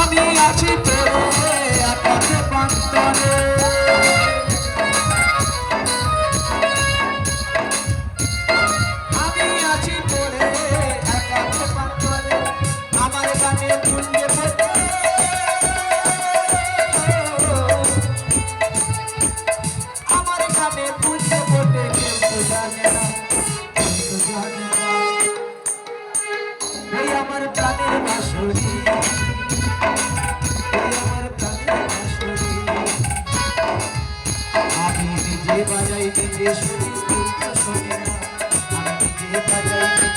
আমি আছি তোরে আকাশে প্রান্তরে।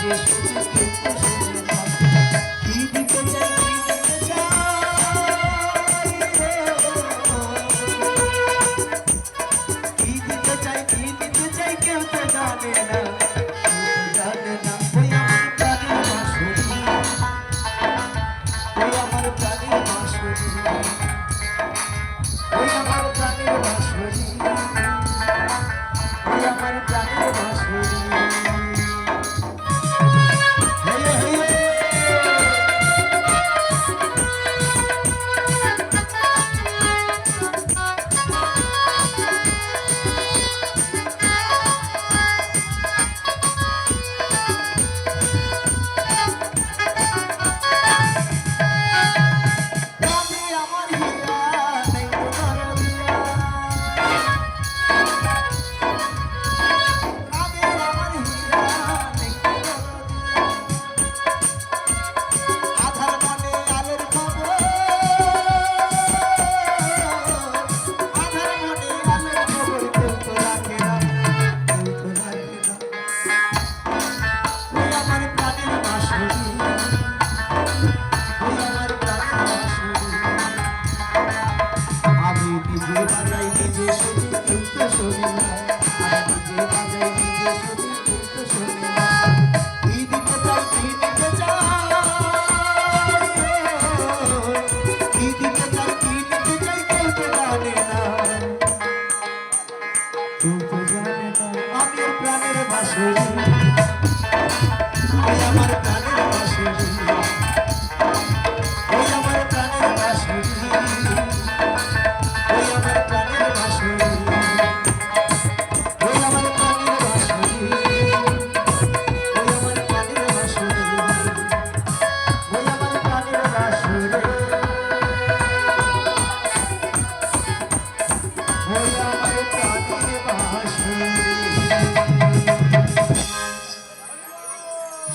Thank you.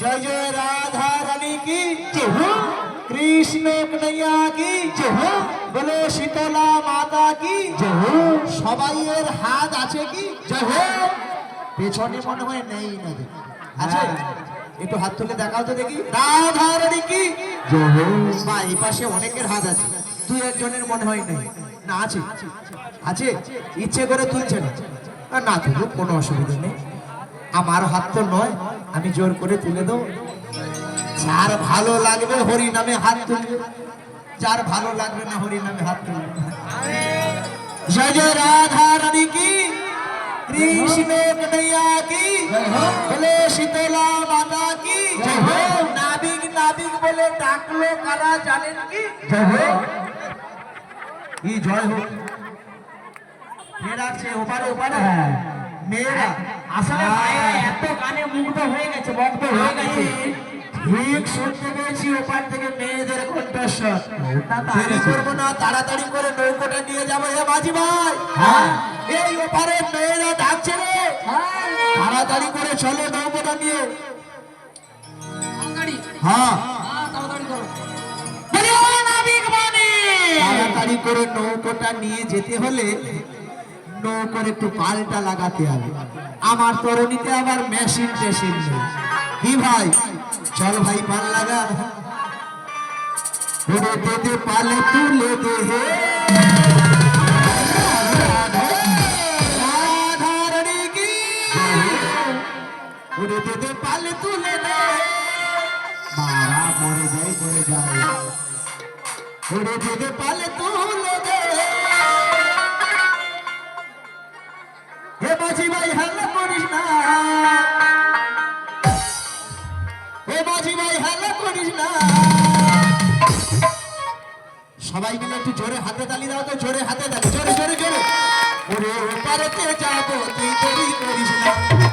जय जय राधा रानी की जय हो कृष्ण कन्हैया की जय हो बोलो शीतला माता की जय हो সবাই এর হাত আছে কি জয় হো পেছনে মনে হয় নেই না দেখি। আছে একটু হাত তুলে দেখাও তো দেখি রাধা রানী কি জয় হো বা এই পাশে অনেকের হাত আছে দুই একজনের মনে হয় নেই না আছে আছে ইচ্ছে করে তুলছে না আর না তুলুক কোনো অসুবিধা নেই আমার হাত তো নয় আমি জোর করে তুলে দেবো যার ভালো লাগবে হরি নামে হাত তুলবে। যার ভালো লাগবে না হরি নামে হাত তুলবে। জয় জয় রাধা রানী কি? কৃষ্ণ কন্হैया কি? বলে শীতলা মাতা কি? জয় হো। নাবিক নাবিক বলে ডাকলো কারা জানেন কি? জয় হো। কি জয় হোক মেয়েরা আছে ওপারে ওপারে। মেয়েরা আসলে এত কানে মুগ্ধ হয়ে গেছে মুগ্ধ হয়ে গেছে। ঠিক শুনতে পেয়েছি ওপার থেকে মেয়েদের কণ্ঠস্বর। দেরি করব না তাড়াতাড়ি করে নৌকোটা নিয়ে যাব হে মাঝি ভাই। হ্যাঁ। এই ওপারে মেয়েরা ডাকছে রে। তাড়াতাড়ি করে চলো নৌকোটা নিয়ে। হ্যাঁ। তাড়াতাড়ি করে নৌকোটা নিয়ে যেতে হলে নৌকোর একটু পাল্টা লাগাতে হবে। আমার তরুণীতে আবার মেশিন টেশিন নেই। ভাই? চল ভাই, পাল লাগা। পালে তুলে দে হে রাধারানী কি? ওরে দে দে পালে তুলে মারা পালে তুলে দে। একটু জোরে হাতে তালি দাও তো, জোরে হাতে তালি, জোরে জোরে জোরে। ওরে ওপারেতে যাব, তুই করিস না।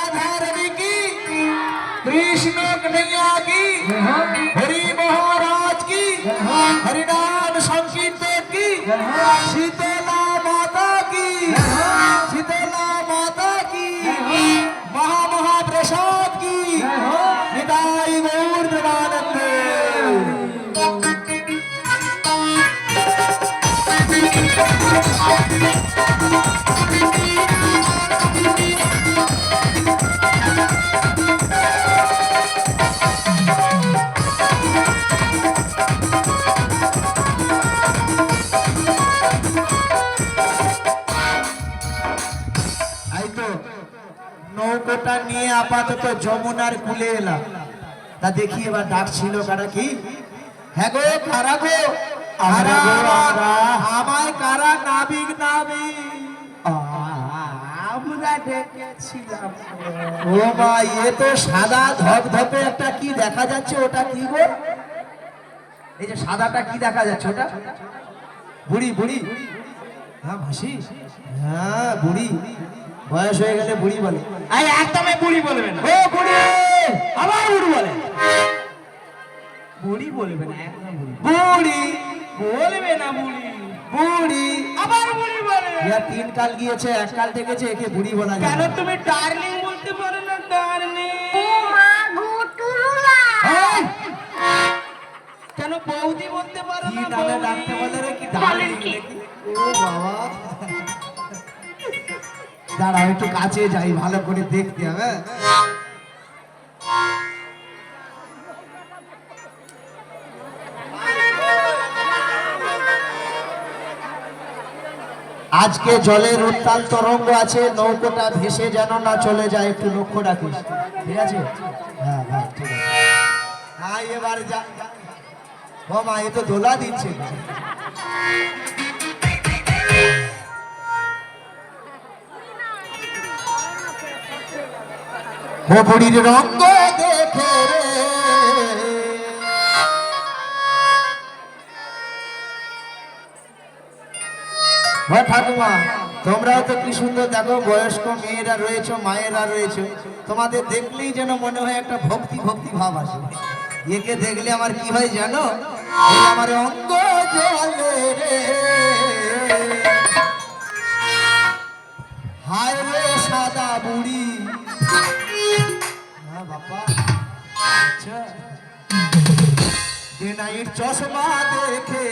राधा रानी की। कृष्ण कन्हैया की। हरि महाराज की। हरिनाम संकीर्तन की। शीतला माता की। शीतला माता की। महा महाप्रसाद की। निताई गौर प्रेमानंद আপাতত যমুনার কুলে এলাম তা দেখি এবার ডাকছিল কারা কি? হ্যাঁ গো কারা গো? আমরা আমায় কারা নাবিক নাবিক? আমরা ডেকেছিলাম ও মা এ তো সাদা ধপধপে একটা কি দেখা যাচ্ছে ওটা কি গো? এই যে সাদাটা কি দেখা যাচ্ছে ওটা? বুড়ি বুড়ি। হ্যাঁ মাসি। হ্যাঁ বুড়ি। বয়স হয়ে গেলে বুড়ি বলে। আরে একদমই বুড়ি বলবে না। ও বুড়ি! আবার বুড়ি বলে। বুড়ি বলবে না একদম বুড়ি। বুড়ি বলবে না বুড়ি। বুড়ি! আবার বুড়ি বলে। ইয়া তিন কাল গিয়েছে এক কাল ডেকেছে একে বুড়ি বলা যায়। কেন তুমি ডার্লিং বলতে পারো না ডার্লিং এই, কেন বৌদি বলতে পারো কি না বৌদি? ডাকতে বলে রে কি ডার্লিং ও বাবা। দাঁড়াও, একটু কাছে যাই, ভালো করে দেখতে হবে আজকে জলের উত্তাল তরঙ্গ আছে, নৌকোটা ভেসে যেন না চলে যায়, একটু লক্ষ্য রাখিস। ঠিক আছে? হ্যাঁ হ্যাঁ ঠিক আছে। হ্যাঁ এবার ও মা এ তো দোলা দিচ্ছে। ও রঙ্গ দেখে রে। ও ঠাকুমা, তোমরাও তো কি সুন্দর দেখো, বয়স্ক মেয়েরা রয়েছে, মায়েরা রয়েছে। তোমাদের দেখলেই যেন মনে হয় একটা ভক্তি ভক্তি ভাব আসে। একে দেখলে আমার কি হয় জানো? আমার অঙ্গ জলে হায় রে সাদা বুড়ি। হ্যাঁ বাবা। আচ্ছা। ডে চশমা দেখে